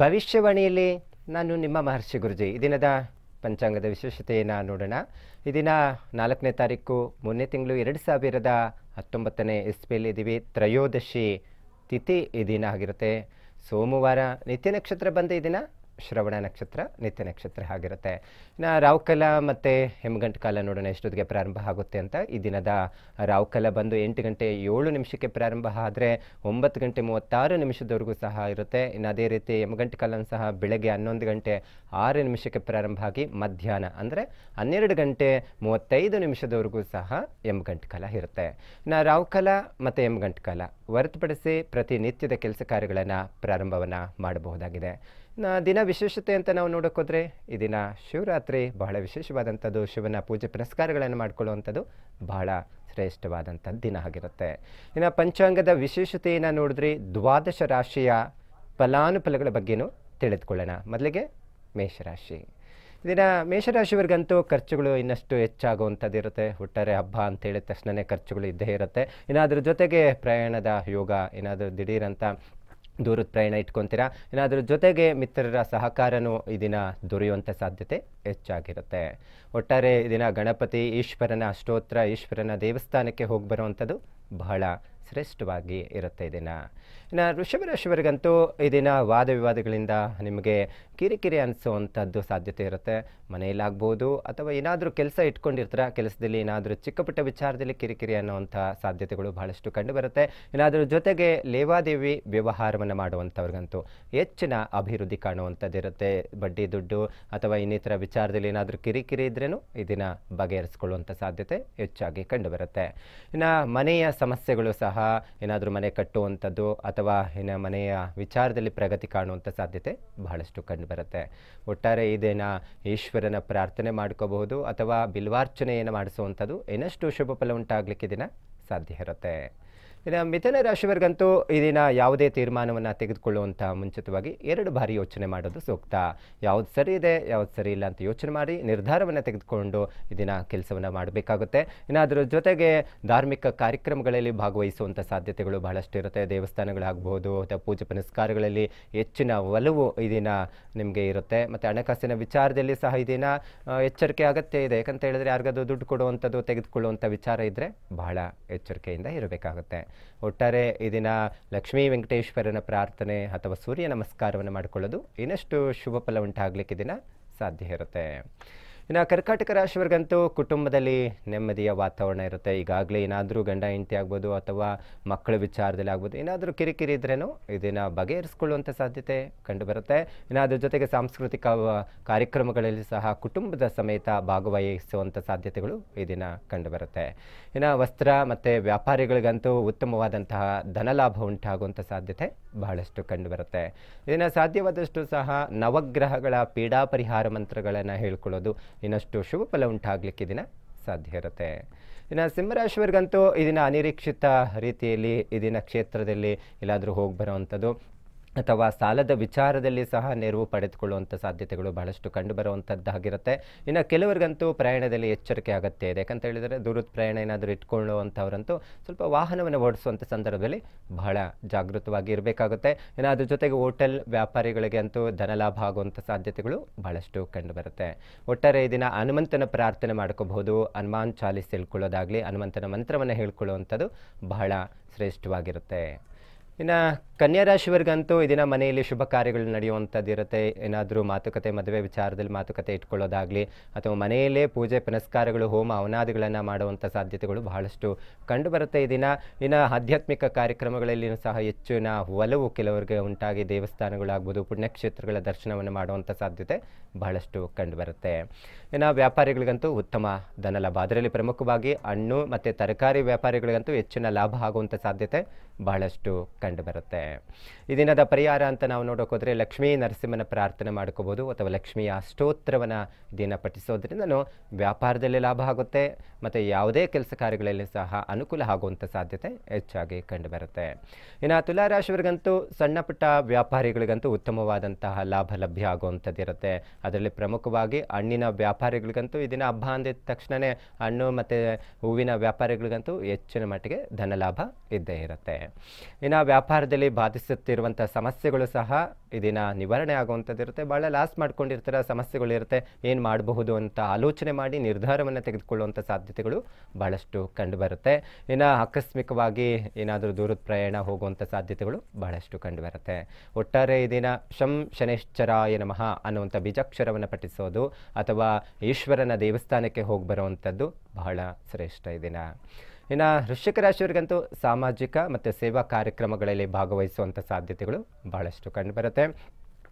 ಭವಿಷ್ಯವಾಣಿಯಲ್ಲಿ ನಾನು ನಿಮ್ಮ ಮಹರ್ಷಿ ಗುರುಜಿ. ಈ ದಿನದ ಪಂಚಾಂಗದ ವಿಶೇಷತೆಯನ್ನು ನೋಡೋಣ. ಈ ದಿನ ನಾಲ್ಕನೇ ತಾರೀಕು ಮೊನ್ನೆ ತಿಂಗಳು ಎರಡು ಸಾವಿರದ ಹತ್ತೊಂಬತ್ತನೇ ಇಸ್ವಿಯಲ್ಲಿ ಇದ್ದೀವಿ. ತ್ರಯೋದಶಿ ತಿಥಿ ಈ ದಿನ ಆಗಿರುತ್ತೆ. ಸೋಮವಾರ ನಿತ್ಯ ನಕ್ಷತ್ರ ಬಂದ ಈ ದಿನ. ಶ್ರವಣ ನಕ್ಷತ್ರ, ನಿತ್ಯ ನಕ್ಷತ್ರ ಆಗಿರುತ್ತೆ ಇನ್ನು ರಾಹುಕಾಲ ಮತ್ತು ಹೆಮ್ಗಂಟ್ ಕಾಲ ನೋಡೋಣ ಎಷ್ಟೊತ್ತಿಗೆ ಪ್ರಾರಂಭ ಆಗುತ್ತೆ ಅಂತ ಈ ದಿನದ ರಾಹುಕಾಲ ಬಂದು ಎಂಟು ಗಂಟೆ ಏಳು ನಿಮಿಷಕ್ಕೆ ಪ್ರಾರಂಭ ಆದರೆ ಒಂಬತ್ತು ಗಂಟೆ ಮೂವತ್ತಾರು ನಿಮಿಷದವರೆಗೂ ಸಹ ಇರುತ್ತೆ. ಇನ್ನು ಅದೇ ರೀತಿ ಯಮಗಂಟೆ ಕಾಲನೂ ಸಹ ಬೆಳಗ್ಗೆ ಹನ್ನೊಂದು ಗಂಟೆ ಆರು ನಿಮಿಷಕ್ಕೆ ಪ್ರಾರಂಭ ಆಗಿ ಮಧ್ಯಾಹ್ನ ಅಂದರೆ ಹನ್ನೆರಡು ಗಂಟೆ ಮೂವತ್ತೈದು ನಿಮಿಷದವರೆಗೂ ಸಹ ಯಮಗಂಟೆ ಕಾಲ ಇರುತ್ತೆ. ಇನ್ನು ರಾಹುಕಾಲ ಮತ್ತು ಯಮಗಂಟೆ ಕಾಲ. ಹೊರತುಪಡಿಸಿ ಪ್ರತಿನಿತ್ಯದ ಕೆಲಸ ಕಾರ್ಯಗಳನ್ನು ಪ್ರಾರಂಭವನ್ನು ಮಾಡಬಹುದಾಗಿದೆ. ದಿನ ವಿಶೇಷತೆ ಅಂತ ನಾವು ನೋಡೋಕ್ಕೋದ್ರೆ ಈ ದಿನ ಶಿವರಾತ್ರಿ ಬಹಳ ವಿಶೇಷವಾದಂಥದ್ದು. ಶಿವನ ಪೂಜೆ ಪುರಸ್ಕಾರಗಳನ್ನು ಮಾಡಿಕೊಳ್ಳುವಂಥದ್ದು ಬಹಳ ಶ್ರೇಷ್ಠವಾದಂಥ ದಿನ ಆಗಿರುತ್ತೆ. ಇನ್ನು ಪಂಚಾಂಗದ ವಿಶೇಷತೆಯನ್ನು ನೋಡಿದ್ರೆ ದ್ವಾದಶ ರಾಶಿಯ ಫಲಾನುಫಲಗಳ ಬಗ್ಗೆನೂ ತಿಳಿದುಕೊಳ್ಳೋಣ. ಮೊದಲಿಗೆ ಮೇಷರಾಶಿ. ಇದನ್ನ ಮೇಷರಾಶಿಯವರಿಗಂತೂ ಖರ್ಚುಗಳು ಇನ್ನಷ್ಟು ಹೆಚ್ಚಾಗುವಂಥದ್ದು ಇರುತ್ತೆ ಒಟ್ಟಾರೆ ಹಬ್ಬ ಅಂತ ಹೇಳಿದ ತಕ್ಷಣವೇ ಖರ್ಚುಗಳು ಇದ್ದೇ ಇರುತ್ತೆ. ಇನ್ನು ಜೊತೆಗೆ ಪ್ರಯಾಣದ ಯೋಗ ಏನಾದರೂ ದಿಢೀರಂತ ದೂರದ ಪ್ರಯಾಣ ಇಟ್ಕೊತೀರಾ? ಏನಾದ್ರ ಜೊತೆಗೆ ಮಿತ್ರರ ಸಹಕಾರನೂ ದಿನ ದೊರೆಯುವಂಥ ಸಾಧ್ಯತೆ ಹೆಚ್ಚಾಗಿರುತ್ತೆ. ಒಟ್ಟಾರೆ ದಿನ ಗಣಪತಿ, ಈಶ್ವರನ ಅಷ್ಟೋತ್ರ ಈಶ್ವರನ ದೇವಸ್ಥಾನಕ್ಕೆ ಹೋಗಿ ಬರುವಂಥದ್ದು ಬಹಳ ಶ್ರೇಷ್ಠವಾಗಿ ಇರುತ್ತೆ ದಿನ. ಇನ್ನು ಋಷಭ ರಾಶಿವರಿಗಂತೂ ಈ ದಿನ ವಾದ ವಿವಾದಗಳಿಂದ ನಿಮಗೆ ಕಿರಿಕಿರಿ ಅನಿಸುವಂಥದ್ದು ಸಾಧ್ಯತೆ ಇರುತ್ತೆ. ಮನೆಯಲ್ಲಾಗ್ಬೋದು ಅಥವಾ ಏನಾದರೂ ಕೆಲಸ ಇಟ್ಕೊಂಡಿರ್ತೀರ, ಕೆಲಸದಲ್ಲಿ ಏನಾದರೂ ಚಿಕ್ಕ ಪುಟ್ಟ ವಿಚಾರದಲ್ಲಿ ಕಿರಿಕಿರಿ ಅನ್ನೋವಂಥ ಸಾಧ್ಯತೆಗಳು ಬಹಳಷ್ಟು ಕಂಡುಬರುತ್ತೆ. ಏನಾದರೂ ಜೊತೆಗೆ ಲೇವಾದೇವಿ ವ್ಯವಹಾರವನ್ನು ಮಾಡುವಂಥವ್ರಿಗಂತೂ ಹೆಚ್ಚಿನ ಅಭಿವೃದ್ಧಿ ಕಾಣುವಂಥದ್ದಿರುತ್ತೆ ಬಡ್ಡಿ ದುಡ್ಡು ಅಥವಾ ಇನ್ನಿತರ ವಿಚಾರದಲ್ಲಿ ಏನಾದರೂ ಕಿರಿಕಿರಿ ಇದ್ರೇನು ಈ ದಿನ ಬಗೆಹರಿಸ್ಕೊಳ್ಳುವಂಥ ಸಾಧ್ಯತೆ ಹೆಚ್ಚಾಗಿ ಕಂಡುಬರುತ್ತೆ. ಇನ್ನು ಮನೆಯ ಸಮಸ್ಯೆಗಳು ಸಹ ಏನಾದರೂ ಮನೆ ಕಟ್ಟುವಂಥದ್ದು ಅಥವಾ ಏನ ಮನೆಯ ವಿಚಾರದಲ್ಲಿ ಪ್ರಗತಿ ಕಾಣುವಂಥ ಸಾಧ್ಯತೆ ಬಹಳಷ್ಟು ಕಂಡುಬರುತ್ತೆ ಒಟ್ಟಾರೆ ಇದೇನ ಈಶ್ವರನ ಪ್ರಾರ್ಥನೆ ಮಾಡ್ಕೋಬಹುದು ಅಥವಾ ಬಿಲ್ವಾರ್ಚನೆಯನ್ನು ಮಾಡಿಸುವಂಥದ್ದು ಇನ್ನಷ್ಟು ಶುಭ ಫಲ ಉಂಟಾಗಲಿಕ್ಕೆ ದಿನ ಸಾಧ್ಯ ಇರುತ್ತೆ. ಇನ್ನು ಮಿಥುನ ರಾಶಿಯವರಿಗಂತೂ ಈ ದಿನ ಯಾವುದೇ ತೀರ್ಮಾನವನ್ನು ತೆಗೆದುಕೊಳ್ಳುವಂಥ ಮುಂಚಿತವಾಗಿ ಎರಡು ಬಾರಿ ಯೋಚನೆ ಮಾಡೋದು ಸೂಕ್ತ. ಯಾವ್ದು ಸರಿ ಇದೆ, ಯಾವ್ದು ಸರಿ ಇಲ್ಲ ಅಂತ ಯೋಚನೆ ಮಾಡಿ ನಿರ್ಧಾರವನ್ನು ತೆಗೆದುಕೊಂಡು ಈ ದಿನ ಕೆಲಸವನ್ನು ಮಾಡಬೇಕಾಗುತ್ತೆ. ಇನ್ನು ಅದರ ಜೊತೆಗೆ ಧಾರ್ಮಿಕ ಕಾರ್ಯಕ್ರಮಗಳಲ್ಲಿ ಭಾಗವಹಿಸುವಂಥ ಸಾಧ್ಯತೆಗಳು ಬಹಳಷ್ಟು ಇರುತ್ತೆ ದೇವಸ್ಥಾನಗಳಾಗ್ಬೋದು ಅಥವಾ ಪೂಜೆ ಪುನಸ್ಕಾರಗಳಲ್ಲಿ ಹೆಚ್ಚಿನ ಒಲವು ಈ ದಿನ ನಿಮಗೆ ಇರುತ್ತೆ. ಮತ್ತು ಹಣಕಾಸಿನ ವಿಚಾರದಲ್ಲಿ ಸಹ ಈ ದಿನ ಎಚ್ಚರಿಕೆ ಅಗತ್ಯ ಇದೆ. ಯಾಕಂತ ಹೇಳಿದ್ರೆ ಯಾರಿಗಾದ್ರೂ ದುಡ್ಡು ಕೊಡುವಂಥದ್ದು, ತೆಗೆದುಕೊಳ್ಳುವಂಥ ವಿಚಾರ ಇದ್ದರೆ ಬಹಳ ಎಚ್ಚರಿಕೆಯಿಂದ ಇರಬೇಕಾಗುತ್ತೆ. ಒಟ್ಟಾರೆ ಈ ದಿನ ಲಕ್ಷ್ಮೀ ವೆಂಕಟೇಶ್ವರನ ಪ್ರಾರ್ಥನೆ ಅಥವಾ ಸೂರ್ಯ ನಮಸ್ಕಾರವನ್ನು ಮಾಡಿಕೊಳ್ಳೋದು ಇನ್ನಷ್ಟು ಶುಭ ಫಲ ಉಂಟಾಗಲಿಕ್ಕೆ ದಿನ ಸಾಧ್ಯ ಇರುತ್ತೆ. ಇನ್ನು ಕರ್ಕಾಟಕ ರಾಶಿಯವರಿಗಂತೂ ಕುಟುಂಬದಲ್ಲಿ ನೆಮ್ಮದಿಯ ವಾತಾವರಣ ಇರುತ್ತೆ. ಈಗಾಗಲೇ ಏನಾದರೂ ಗಂಡ, ಹೆಂಡತಿ ಆಗ್ಬೋದು ಅಥವಾ ಮಕ್ಕಳ ವಿಚಾರದಲ್ಲಿ ಆಗ್ಬೋದು, ಏನಾದರೂ ಕಿರಿಕಿರಿ ಇದ್ರೇನು ಇದನ್ನು ಬಗೆಹರಿಸ್ಕೊಳ್ಳುವಂಥ ಸಾಧ್ಯತೆ ಕಂಡುಬರುತ್ತೆ. ಇನ್ನು ಅದ್ರ ಜೊತೆಗೆ ಸಾಂಸ್ಕೃತಿಕ ಕಾರ್ಯಕ್ರಮಗಳಲ್ಲಿ ಸಹ ಕುಟುಂಬದ ಸಮೇತ ಭಾಗವಹಿಸುವಂಥ ಸಾಧ್ಯತೆಗಳು ಇದನ್ನು ದಿನ ಕಂಡುಬರುತ್ತೆ. ಇನ್ನು ವಸ್ತ್ರ ಮತ್ತು ವ್ಯಾಪಾರಿಗಳಿಗಂತೂ ಉತ್ತಮವಾದಂತಹ ಧನಲಾಭ ಉಂಟಾಗುವಂಥ ಸಾಧ್ಯತೆ ಬಹಳಷ್ಟು ಕಂಡುಬರುತ್ತೆ. ಇದನ್ನು ಸಾಧ್ಯವಾದಷ್ಟು ಸಹ ನವಗ್ರಹಗಳ ಪೀಡಾ ಪರಿಹಾರ ಮಂತ್ರಗಳನ್ನು ಹೇಳ್ಕೊಳ್ಳೋದು ಇನ್ನಷ್ಟು ಶುಭ ಫಲ ಉಂಟಾಗಲಿಕ್ಕೆ ಇದನ್ನು ಸಾಧ್ಯ ಇರುತ್ತೆ. ಇನ್ನು ಸಿಂಹರಾಶಿಯವರಿಗಂತೂ ಇದನ್ನು ಅನಿರೀಕ್ಷಿತ ರೀತಿಯಲ್ಲಿ ಇದನ್ನು ಕ್ಷೇತ್ರದಲ್ಲಿ ಎಲ್ಲಾದರೂ ಹೋಗಿ ಬರೋವಂಥದ್ದು ಅಥವಾ ಸಾಲದ ವಿಚಾರದಲ್ಲಿ ಸಹ ನೆರವು ಪಡೆದುಕೊಳ್ಳುವಂಥ ಸಾಧ್ಯತೆಗಳು ಬಹಳಷ್ಟು ಕಂಡುಬರುವಂಥದ್ದಾಗಿರುತ್ತೆ ಇನ್ನು ಕೆಲವರಿಗಂತೂ ಪ್ರಯಾಣದಲ್ಲಿ ಎಚ್ಚರಿಕೆ ಅಗತ್ಯ ಇದೆ. ಯಾಕಂತ ಹೇಳಿದರೆ ದೂರದ ಪ್ರಯಾಣ ಏನಾದರೂ ಇಟ್ಕೊಳ್ಳುವಂಥವ್ರಂತೂ ಸ್ವಲ್ಪ ವಾಹನವನ್ನು ಓಡಿಸುವಂಥ ಸಂದರ್ಭದಲ್ಲಿ ಬಹಳ ಜಾಗೃತವಾಗಿ ಇರಬೇಕಾಗುತ್ತೆ. ಇನ್ನು ಅದ್ರ ಜೊತೆಗೆ ಹೋಟೆಲ್ ವ್ಯಾಪಾರಿಗಳಿಗೆ ಅಂತೂ ಧನಲಾಭ ಆಗುವಂಥ ಸಾಧ್ಯತೆಗಳು ಬಹಳಷ್ಟು ಕಂಡುಬರುತ್ತೆ. ಒಟ್ಟಾರೆ ಈ ದಿನ ಹನುಮಂತನ ಪ್ರಾರ್ಥನೆ ಮಾಡ್ಕೋಬಹುದು. ಹನುಮಾನ್ ಚಾಲಿಸ್ ಹೇಳ್ಕೊಳ್ಳೋದಾಗಲಿ ಹನುಮಂತನ ಮಂತ್ರವನ್ನು ಹೇಳ್ಕೊಳ್ಳುವಂಥದ್ದು ಬಹಳ ಶ್ರೇಷ್ಠವಾಗಿರುತ್ತೆ. ಇನ್ನು ಕನ್ಯಾ ರಾಶಿಯವರಿಗಂತೂ ಈ ದಿನ ಮನೆಯಲ್ಲಿ ಶುಭ ಕಾರ್ಯಗಳು ನಡೆಯುವಂಥದ್ದು ಇರುತ್ತೆ ಏನಾದರೂ ಮಾತುಕತೆ, ಮದುವೆ ವಿಚಾರದಲ್ಲಿ ಮಾತುಕತೆ ಇಟ್ಕೊಳ್ಳೋದಾಗಲಿ, ಅಥವಾ ಮನೆಯಲ್ಲೇ ಪೂಜೆ, ಪುನಸ್ಕಾರಗಳು, ಹೋಮ, ಅವನಾದಿಗಳನ್ನು ಮಾಡುವಂಥ ಸಾಧ್ಯತೆಗಳು ಬಹಳಷ್ಟು ಕಂಡುಬರುತ್ತೆ ಈ ದಿನ. ಇನ್ನು ಆಧ್ಯಾತ್ಮಿಕ ಕಾರ್ಯಕ್ರಮಗಳಲ್ಲಿಯೂ ಸಹ ಹೆಚ್ಚಿನ ಒಲವು ಕೆಲವರಿಗೆ ಉಂಟಾಗಿ ದೇವಸ್ಥಾನಗಳಾಗ್ಬೋದು, ಪುಣ್ಯಕ್ಷೇತ್ರಗಳ ದರ್ಶನವನ್ನು ಮಾಡುವಂಥ ಸಾಧ್ಯತೆ ಬಹಳಷ್ಟು ಕಂಡುಬರುತ್ತೆ. ಇನ್ನು ವ್ಯಾಪಾರಿಗಳಿಗಂತೂ ಉತ್ತಮ ಧನಲಾಭ ಅದರಲ್ಲಿ ಪ್ರಮುಖವಾಗಿ ಹಣ್ಣು ಮತ್ತು ತರಕಾರಿ ವ್ಯಾಪಾರಿಗಳಿಗಂತೂ ಹೆಚ್ಚಿನ ಲಾಭ ಆಗುವಂಥ ಸಾಧ್ಯತೆ ಬಹಳಷ್ಟು ಕಂಡುಬರುತ್ತೆ. ಈ ದಿನದ ಪರಿಹಾರ ಅಂತ ನಾವು ನೋಡೋಕೆ ಹೋದರೆ ಲಕ್ಷ್ಮೀ ನರಸಿಂಹನ ಪ್ರಾರ್ಥನೆ ಮಾಡ್ಕೋಬೋದು ಅಥವಾ ಲಕ್ಷ್ಮಿಯ ಅಷ್ಟೋತ್ತರವನ್ನು ದಿನ ಪಠಿಸೋದ್ರಿಂದನೂ ವ್ಯಾಪಾರದಲ್ಲಿ ಲಾಭ ಆಗುತ್ತೆ ಮತ್ತು ಯಾವುದೇ ಕೆಲಸ ಕಾರ್ಯಗಳಲ್ಲಿ ಸಹ ಅನುಕೂಲ ಆಗುವಂಥ ಸಾಧ್ಯತೆ ಹೆಚ್ಚಾಗಿ ಕಂಡುಬರುತ್ತೆ. ಇನ್ನು ತುಲಾರಾಶಿಯವರಿಗಂತೂ ಸಣ್ಣ ಪುಟ್ಟ ವ್ಯಾಪಾರಿಗಳಿಗಂತೂ ಉತ್ತಮವಾದಂತಹ ಲಾಭ ಲಭ್ಯ ಆಗುವಂಥದ್ದಿರುತ್ತೆ. ಅದರಲ್ಲಿ ಪ್ರಮುಖವಾಗಿ ಹಣ್ಣಿನ ವ್ಯಾಪಾರಿಗಳಿಗಂತೂ ದಿನ ಹಬ್ಬ ಅಂದಿದ ತಕ್ಷಣವೇ ಹಣ್ಣು ಮತ್ತು ಹೂವಿನ ವ್ಯಾಪಾರಿಗಳಿಗಂತೂ ಹೆಚ್ಚಿನ ಮಟ್ಟಿಗೆ ಧನಲಾಭ ಇದ್ದೇ ಇರುತ್ತೆ. ಇನ್ನು ವ್ಯಾಪಾರದಲ್ಲಿ ಬಾಧಿಸುತ್ತಿರುವಂಥ ಸಮಸ್ಯೆಗಳು ಸಹ ಇದನ್ನು ದಿನ ನಿವಾರಣೆ ಆಗುವಂಥದ್ದು ಇರುತ್ತೆ. ಭಾಳ ಲಾಸ್ ಮಾಡ್ಕೊಂಡಿರ್ತಾರೆ ಸಮಸ್ಯೆಗಳಿರುತ್ತೆ ಏನು ಮಾಡಬಹುದು ಅಂತ ಆಲೋಚನೆ ಮಾಡಿ ನಿರ್ಧಾರವನ್ನು ತೆಗೆದುಕೊಳ್ಳುವಂಥ ಸಾಧ್ಯತೆಗಳು ಭಾಳಷ್ಟು ಕಂಡುಬರುತ್ತೆ. ಇನ್ನು ಆಕಸ್ಮಿಕವಾಗಿ ಏನಾದರೂ ದೂರದ ಪ್ರಯಾಣ ಹೋಗುವಂಥ ಸಾಧ್ಯತೆಗಳು ಬಹಳಷ್ಟು ಕಂಡುಬರುತ್ತೆ. ಒಟ್ಟಾರೆ ಇದನ್ನು ದಿನ ಶಂ ಶನೇಶ್ಚರಾಯ ನಮಃ ಅನ್ನುವಂಥ ಬೀಜಾಕ್ಷರವನ್ನು ಪಠಿಸೋದು ಅಥವಾ ಈಶ್ವರನ ದೇವಸ್ಥಾನಕ್ಕೆ ಹೋಗಿ ಬರುವಂಥದ್ದು ಬಹಳ ಶ್ರೇಷ್ಠ ಈ ದಿನ. ಇನ್ನು ವೃಶ್ಚಿಕ ರಾಶಿಯವರಿಗಂತೂ ಸಾಮಾಜಿಕ ಮತ್ತು ಸೇವಾ ಕಾರ್ಯಕ್ರಮಗಳಲ್ಲಿ ಭಾಗವಹಿಸುವಂಥ ಸಾಧ್ಯತೆಗಳು ಬಹಳಷ್ಟು ಕಂಡುಬರುತ್ತೆ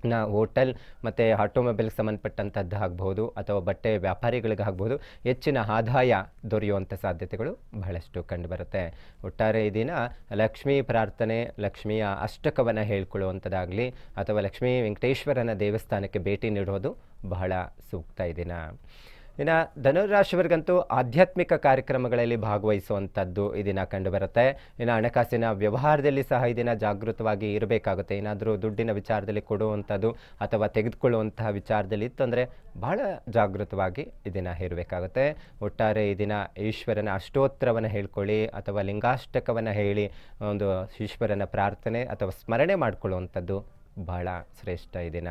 ಇನ್ನು ಹೋಟೆಲ್ ಮತ್ತು ಆಟೋಮೊಬೈಲ್ಗೆ ಸಂಬಂಧಪಟ್ಟಂಥದ್ದು ಆಗ್ಬೋದು ಅಥವಾ ಬಟ್ಟೆ ವ್ಯಾಪಾರಿಗಳಿಗೆ ಆಗ್ಬೋದು ಹೆಚ್ಚಿನ ಆದಾಯ ದೊರೆಯುವಂಥ ಸಾಧ್ಯತೆಗಳು ಬಹಳಷ್ಟು ಕಂಡುಬರುತ್ತೆ ಒಟ್ಟಾರೆ ಈ ದಿನ ಲಕ್ಷ್ಮೀ ಪ್ರಾರ್ಥನೆ, ಲಕ್ಷ್ಮಿಯ ಅಷ್ಟಕವನ್ನು ಹೇಳ್ಕೊಳ್ಳುವಂಥದ್ದಾಗಲಿ ಅಥವಾ ಲಕ್ಷ್ಮೀ ವೆಂಕಟೇಶ್ವರನ ದೇವಸ್ಥಾನಕ್ಕೆ ಭೇಟಿ ನೀಡೋದು ಬಹಳ ಸೂಕ್ತ ದಿನ. ಇನ್ನು ಧನುರಾಶಿವರಿಗಂತೂ ಆಧ್ಯಾತ್ಮಿಕ ಕಾರ್ಯಕ್ರಮಗಳಲ್ಲಿ ಭಾಗವಹಿಸುವಂಥದ್ದು ಈ ದಿನ ಕಂಡುಬರುತ್ತೆ. ಇನ್ನು ಹಣಕಾಸಿನ ವ್ಯವಹಾರದಲ್ಲಿ ಸಹ ಈ ದಿನ ಜಾಗೃತವಾಗಿ ಇರಬೇಕಾಗುತ್ತೆ. ಏನಾದರೂ ದುಡ್ಡಿನ ವಿಚಾರದಲ್ಲಿ ಕೊಡುವಂಥದ್ದು ಅಥವಾ ತೆಗೆದುಕೊಳ್ಳುವಂತಹ ವಿಚಾರದಲ್ಲಿ ಇತ್ತು ಅಂದರೆ ಬಹಳ ಜಾಗೃತವಾಗಿ ಇದನ್ನು ದಿನ ಇರಬೇಕಾಗುತ್ತೆ. ಒಟ್ಟಾರೆ ಈ ದಿನ ಈಶ್ವರನ ಅಷ್ಟೋತ್ತರವನ್ನು ಹೇಳ್ಕೊಳ್ಳಿ ಅಥವಾ ಲಿಂಗಾಷ್ಟಕವನ್ನು ಹೇಳಿ ಒಂದು ಈಶ್ವರನ ಪ್ರಾರ್ಥನೆ ಅಥವಾ ಸ್ಮರಣೆ ಮಾಡಿಕೊಳ್ಳುವಂಥದ್ದು ಬಹಳ ಶ್ರೇಷ್ಠ ಈ ದಿನ.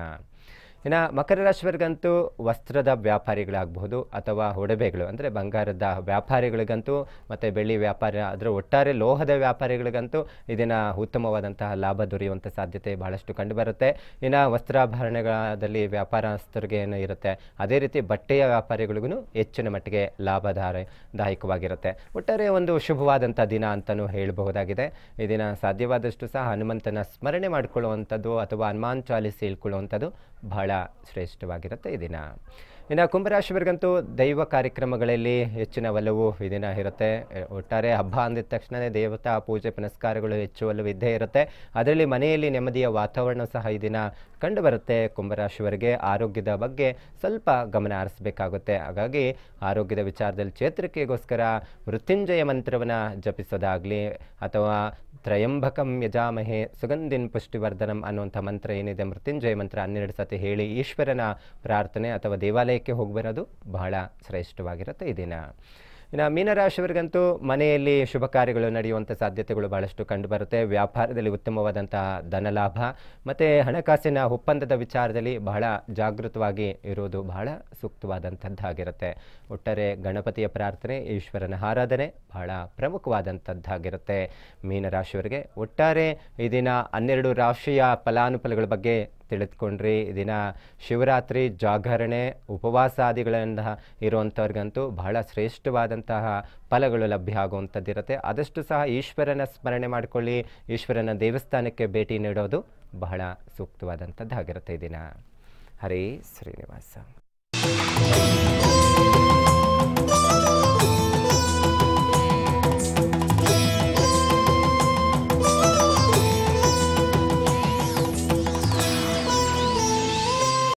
ಇನ್ನು ಮಕರ ರಾಶಿಯವರಿಗಂತೂ ವಸ್ತ್ರದ ವ್ಯಾಪಾರಿಗಳಾಗಬಹುದು ಅಥವಾ ಒಡವೆಗಳು ಅಂದರೆ ಬಂಗಾರದ ವ್ಯಾಪಾರಿಗಳಿಗಂತೂ ಮತ್ತು ಬೆಳ್ಳಿ ವ್ಯಾಪಾರ ಅದರ ಒಟ್ಟಾರೆ ಲೋಹದ ವ್ಯಾಪಾರಿಗಳಿಗಂತೂ ಇದನ್ನು ಉತ್ತಮವಾದಂತಹ ಲಾಭ ದೊರೆಯುವಂಥ ಸಾಧ್ಯತೆ ಬಹಳಷ್ಟು ಕಂಡುಬರುತ್ತೆ. ಇನ್ನು ವಸ್ತ್ರಾಭರಣಗಳಲ್ಲಿ ವ್ಯಾಪಾರಸ್ಥರಿಗೆ ಏನು ಇರುತ್ತೆ. ಅದೇ ರೀತಿ ಬಟ್ಟೆಯ ವ್ಯಾಪಾರಿಗಳಿಗೂ ಹೆಚ್ಚಿನ ಮಟ್ಟಿಗೆ ಲಾಭದಾರ ದಾಯಕವಾಗಿರುತ್ತೆ ಒಟ್ಟಾರೆ ಒಂದು ಶುಭವಾದಂಥ ದಿನ ಅಂತಲೂ ಹೇಳಬಹುದಾಗಿದೆ. ಇದನ್ನು ಸಾಧ್ಯವಾದಷ್ಟು ಸಹ ಹನುಮಂತನ ಸ್ಮರಣೆ ಮಾಡಿಕೊಳ್ಳುವಂಥದ್ದು ಅಥವಾ ಹನುಮಾನ್ ಚಾಲಿಸಿ ಹೇಳ್ಕೊಳ್ಳುವಂಥದ್ದು ಬಹಳ ಶ್ರೇಷ್ಠವಾಗಿರುತ್ತೆ ಈ ದಿನ. ಇನ್ನು ಕುಂಭರಾಶಿಯವರಿಗಂತೂ ದೈವ ಕಾರ್ಯಕ್ರಮಗಳಲ್ಲಿ ಹೆಚ್ಚಿನ ಒಲವು ಈ ದಿನ ಇರುತ್ತೆ. ಒಟ್ಟಾರೆ ಹಬ್ಬ ಅಂದಿದ ತಕ್ಷಣವೇ ದೇವತಾ ಪೂಜೆ ಪುನಸ್ಕಾರಗಳು ಹೆಚ್ಚು ಒಲವು ಇದ್ದೇ ಇರುತ್ತೆ. ಅದರಲ್ಲಿ ಮನೆಯಲ್ಲಿ ನೆಮ್ಮದಿಯ ವಾತಾವರಣ ಸಹ ಈ ದಿನ ಕಂಡುಬರುತ್ತೆ ಕುಂಭರಾಶಿಯವರಿಗೆ. ಆರೋಗ್ಯದ ಬಗ್ಗೆ ಸ್ವಲ್ಪ ಗಮನ ಹರಿಸಬೇಕಾಗುತ್ತೆ. ಹಾಗಾಗಿ ಆರೋಗ್ಯದ ವಿಚಾರದಲ್ಲಿ ಚೇತರಿಕೆಗೋಸ್ಕರ ಮೃತ್ಯುಂಜಯ ಮಂತ್ರವನ್ನು ಜಪಿಸೋದಾಗಲಿ ಅಥವಾ ತ್ರಯಂಬಕಂ ಯಜಾಮಹೆ ಸುಗಂಧಿನ್ ಪುಷ್ಟಿವರ್ಧನಂ ಅನ್ನುವಂಥ ಮಂತ್ರ ಏನಿದೆ ಮೃತ್ಯುಂಜಯ ಮಂತ್ರ ಹನ್ನೆರಡು ಸತಿ ಹೇಳಿ ಈಶ್ವರನ ಪ್ರಾರ್ಥನೆ ಅಥವಾ ದೇವಾಲಯಕ್ಕೆ ಹೋಗಿ ಬರೋದು ಬಹಳ ಶ್ರೇಷ್ಠವಾಗಿರುತ್ತೆ ಈ ದಿನ. ಇನ್ನು ಮೀನರಾಶಿಯವರಿಗಂತೂ ಮನೆಯಲ್ಲಿ ಶುಭ ಕಾರ್ಯಗಳು ನಡೆಯುವಂಥ ಸಾಧ್ಯತೆಗಳು ಭಾಳಷ್ಟು ಕಂಡುಬರುತ್ತೆ. ವ್ಯಾಪಾರದಲ್ಲಿ ಉತ್ತಮವಾದಂತಹ ಧನಲಾಭ ಮತ್ತು ಹಣಕಾಸಿನ ಒಪ್ಪಂದದ ವಿಚಾರದಲ್ಲಿ ಬಹಳ ಜಾಗೃತವಾಗಿ ಇರುವುದು ಬಹಳ ಸೂಕ್ತವಾದಂಥದ್ದಾಗಿರುತ್ತೆ ಒಟ್ಟಾರೆ ಗಣಪತಿಯ ಪ್ರಾರ್ಥನೆ, ಈಶ್ವರನ ಆರಾಧನೆ ಬಹಳ ಪ್ರಮುಖವಾದಂಥದ್ದಾಗಿರುತ್ತೆ ಮೀನರಾಶಿಯವರಿಗೆ ಒಟ್ಟಾರೆ ಈ ದಿನ ಹನ್ನೆರಡು ರಾಶಿಯ ಫಲಾನುಫಲಗಳ ಬಗ್ಗೆ ತಿಳಿದುಕೊಂಡ್ರಿ. ದಿನ ಶಿವರಾತ್ರಿ ಜಾಗರಣೆ ಉಪವಾಸಾದಿಗಳಿಂದ ಇರುವಂಥವ್ರಿಗಂತೂ ಬಹಳ ಶ್ರೇಷ್ಠವಾದಂತಹ ಫಲಗಳು ಲಭ್ಯ ಆಗುವಂಥದ್ದಿರುತ್ತೆ ಆದಷ್ಟು ಸಹ ಈಶ್ವರನ ಸ್ಮರಣೆ ಮಾಡಿಕೊಳ್ಳಿ. ಈಶ್ವರನ ದೇವಸ್ಥಾನಕ್ಕೆ ಭೇಟಿ ನೀಡೋದು ಬಹಳ ಸೂಕ್ತವಾದಂಥದ್ದಾಗಿರುತ್ತೆ ದಿನ. ಹರೇ ಶ್ರೀನಿವಾಸ.